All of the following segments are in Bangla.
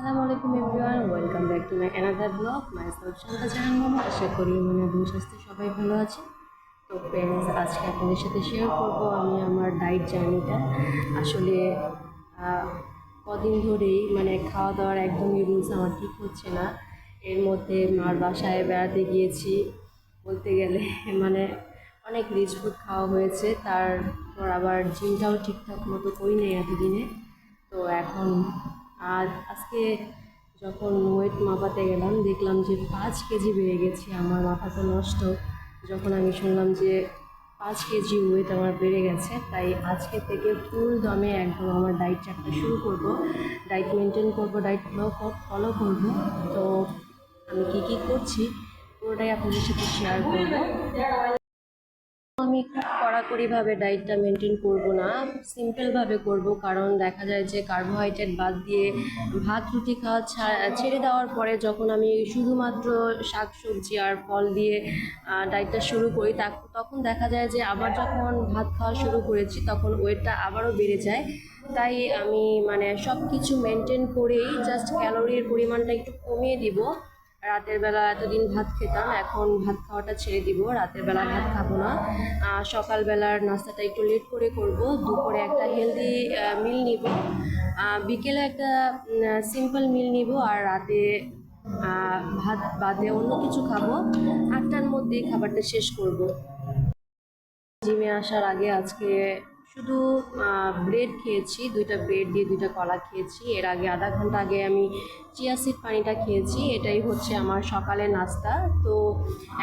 আসসালামু আলাইকুম everyone, welcome back to my another blog, my self Shanta মামা, আশা করি মনে এবং স্বাস্থ্য সবাই ভালো আছে তো ফ্রেন্ডস আজকে আপনাদের সাথে শেয়ার করব আমি আমার ডাইট জার্নিটা আসলে কদিন ধরেই মানে খাওয়া দাওয়ার একদমই রুলস আমার ঠিক হচ্ছে না। এর মধ্যে মার বাসায় বেড়াতে গিয়েছি, বলতে গেলে মানে অনেক রিচ ফুড খাওয়া হয়েছে। তারপর আবার জিমটাও ঠিকঠাক মতো করি নাই এতদিনে। তো এখন আর আজকে যখন ওয়েট মাপাতে গেলাম, দেখলাম যে পাঁচ কেজি বেড়ে গেছে, আমার মাথা তো নষ্ট। যখন আমি শুনলাম যে পাঁচ কেজি ওয়েট আমার বেড়ে গেছে, তাই আজকে থেকে ফুল দমে একদম আমার ডায়েট চার্টটা শুরু করব। ডায়েট মেনটেন করব ডাইট ফলো ফলো করব। তো আমি কী কী করছি, পুরোটাই আপনাদের সাথে শেয়ার করব। আমি কড়াকড়িভাবে ডায়েটটা মেনটেন করব না সিম্পলভাবে করব। কারণ দেখা যায় যে কার্বোহাইড্রেট বাদ দিয়ে ভাত, রুটি খাওয়া ছেড়ে দেওয়ার পরে যখন আমি শুধুমাত্র শাক সবজি আর ফল দিয়ে ডায়েটটা শুরু করি তখন দেখা যায় যে আবার যখন ভাত খাওয়া শুরু করেছি, তখন ওয়েটটা আবারও বেড়ে যায়। তাই আমি মানে সব কিছু মেনটেন করেই জাস্ট ক্যালোরির পরিমাণটা একটু কমিয়ে দিব। রাতের বেলা এতদিন ভাত খেতাম, এখন ভাত খাওয়াটা ছেড়ে দিব, রাতের বেলা ভাত খাব না। সকালবেলার নাস্তাটা একটু লেট করে করব, দুপুরে একটা হেলদি মিল নিব। বিকেলে একটা সিম্পল মিল নিব আর রাতে ভাত বাদে অন্য কিছু খাব। আটটার মধ্যেই খাবারটা শেষ করব। জিমে আসার আগে আজকে শুধু ব্রেড খেয়েছি, দুইটা ব্রেড দিয়ে দুইটা কলা খেয়েছি। এর আগে আধা ঘণ্টা আগে আমি চিয়া সিড পানিটা খেয়েছি, এটাই হচ্ছে আমার সকালের নাস্তা। তো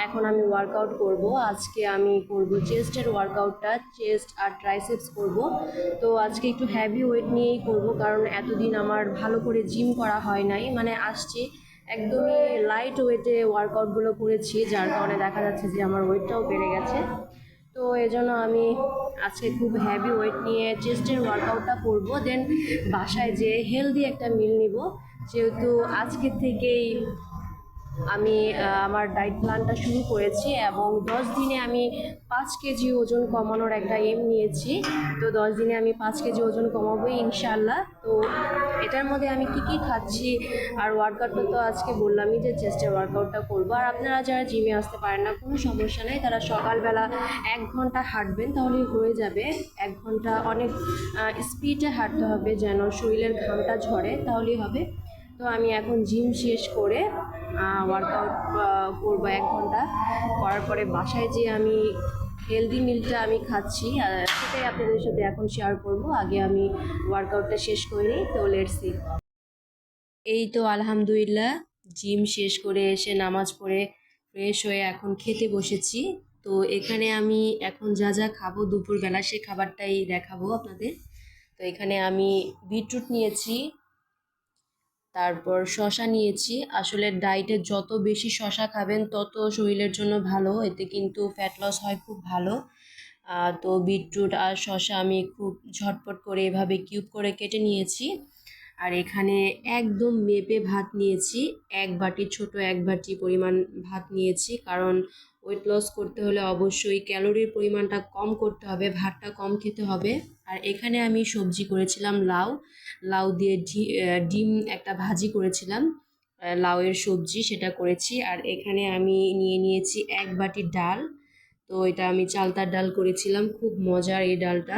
এখন আমি ওয়ার্কআউট করব। আজকে আমি করব চেস্টের ওয়ার্কআউটটা চেস্ট আর ট্রাইসেপস করব। তো আজকে একটু হ্যাভি ওয়েট নিয়েই করব, কারণ এতদিন আমার ভালো করে জিম করা হয় নাই। মানে আসছি একদমই লাইট ওয়েটে ওয়ার্কআউটগুলো করেছি, যার কারণে দেখা যাচ্ছে যে আমার ওয়েটটাও বেড়ে গেছে। তো এজন্য আমি আজকে খুব হ্যাভি ওয়েট নিয়ে চেস্টের ওয়ার্কআউটটা করব। দেন বাসায় যে হেলদি একটা মিল নিব। যেহেতু আজকের থেকেই আমি আমার ডায়েট প্ল্যানটা শুরু করেছি এবং দশ দিনে আমি পাঁচ কেজি ওজন কমানোর একটা এম নিয়েছি। তো দশ দিনে আমি পাঁচ কেজি ওজন কমাবোই ইনশাল্লাহ তো এটার মধ্যে আমি কি কি খাচ্ছি? আর ওয়ার্কআউটটা তো আজকে বললামই যে চেস্টের ওয়ার্কআউটটা করব। আর আপনারা যারা জিমে আসতে পারেন না, কোনো সমস্যা নেই। তারা সকালবেলা এক ঘণ্টা হাঁটবেন তাহলেই হয়ে যাবে। এক ঘণ্টা অনেক স্পিডে হাঁটতে হবে যেন শরীরের ঘামটা ঝরে তাহলেই হবে। তো আমি এখন জিম শেষ করে ওয়ার্কআউট করব এক ঘণ্টা। করার পরে বাসায় যে আমি হেলদি মিলটা আমি খাচ্ছি। সেটাই আপনাদের সাথে এখন শেয়ার করব। আগে আমি ওয়ার্কআউটটা শেষ করে নিই, তো লেটসি এই তো আলহামদুলিল্লাহ জিম শেষ করে এসে নামাজ পড়ে ফ্রেশ হয়ে এখন খেতে বসেছি। তো এখানে আমি এখন যা যা খাব দুপুরবেলা সে খাবারটাই দেখাবো আপনাদের। তো এখানে আমি বিটরুট নিয়েছি তারপর শশা নিয়েছি। আসলে ডায়েটে যত বেশি শশা খাবেন, তত শরীরের জন্য ভালো। এতে কিন্তু ফ্যাট লস হয়, খুব ভালো। তো বিটরুট আর শশা আমি খুব ঝটপট করে এভাবে কিউব করে কেটে নিয়েছি। আর এখানে একদম মেপে ভাত নিয়েছি। এক বাটি, ছোট এক বাটি পরিমাণ ভাত নিয়েছি। কারণ ওয়েট লস করতে হলে অবশ্যই ক্যালোরির পরিমাণটা কম করতে হবে, ভাতটা কম খেতে হবে। আর এখানে আমি সবজি করেছিলাম লাউ। লাউ দিয়ে ডিম একটা ভাজি করেছিলাম। লাউয়ের সবজি সেটা করেছি। আর এখানে আমি নিয়ে নিয়েছি এক বাটি ডাল। তো এটা আমি চালতার ডাল করেছিলাম। খুব মজার এই ডালটা।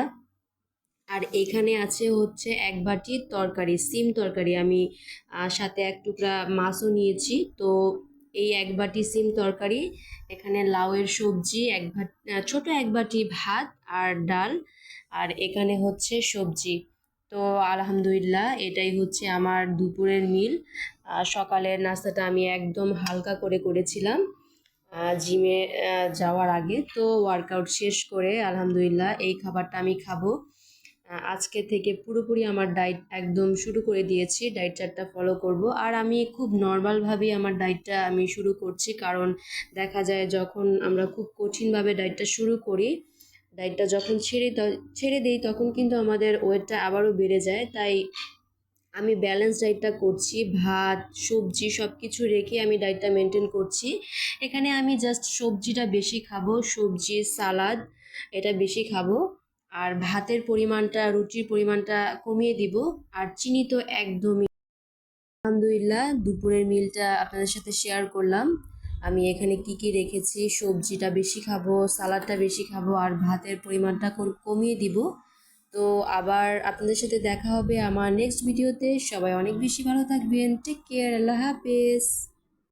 আর এখানে আছে হচ্ছে এক বাটি তরকারি, সিম তরকারি। আমি সাথে এক টুকরা মাছও নিয়েছি। তো এই এক বাটি সিম তরকারি, এখানে লাউয়ের সবজি, এক ভাট ছোট এক বাটি ভাত আর ডাল আর এখানে হচ্ছে সবজি। তো আলহামদুলিল্লাহ, এটাই হচ্ছে আমার দুপুরের মিল। সকালের নাস্তাটা আমি একদম হালকা করে করেছিলাম জিমে যাওয়ার আগে। তো ওয়ার্কআউট শেষ করে আলহামদুলিল্লাহ এই খাবারটা আমি খাব। আজকে থেকে পুরোপুরি আমার ডায়েট একদম শুরু করে দিয়েছি। ডায়েট চার্টটা ফলো করব। আর আমি খুব নর্মালভাবেই আমার ডায়েটটা আমি শুরু করছি। কারণ দেখা যায় যখন আমরা খুব কঠিনভাবে ডায়েটটা শুরু করি ডায়েটটা যখন ছেড়ে ছেড়ে দিই, তখন কিন্তু আমাদের ওয়েটটা আবারও বেড়ে যায়। তাই আমি ব্যালেন্স ডায়েটটা করছি। ভাত, সবজি সব কিছু রেখে আমি ডায়েটটা মেনটেন করছি। এখানে আমি জাস্ট সবজিটা বেশি খাব। সবজি সালাদ এটা বেশি খাব। আর ভাতের পরিমাণটা, রুটির পরিমাণটা কমিয়ে দিব। আর চিনি তো একদমই আলহামদুলিল্লাহ, দুপুরের মিলটা আপনাদের সাথে শেয়ার করলাম। আমি এখানে কি কি রেখেছি, সবজিটা বেশি খাব সালাডটা বেশি খাব, আর ভাতের পরিমাণটা কমিয়ে দিব। তো আবার আপনাদের সাথে দেখা হবে আমার নেক্সট ভিডিওতে সবাই অনেক বেশি ভালো থাকবেন। টেক কেয়ার আল্লাহ হাফেজ।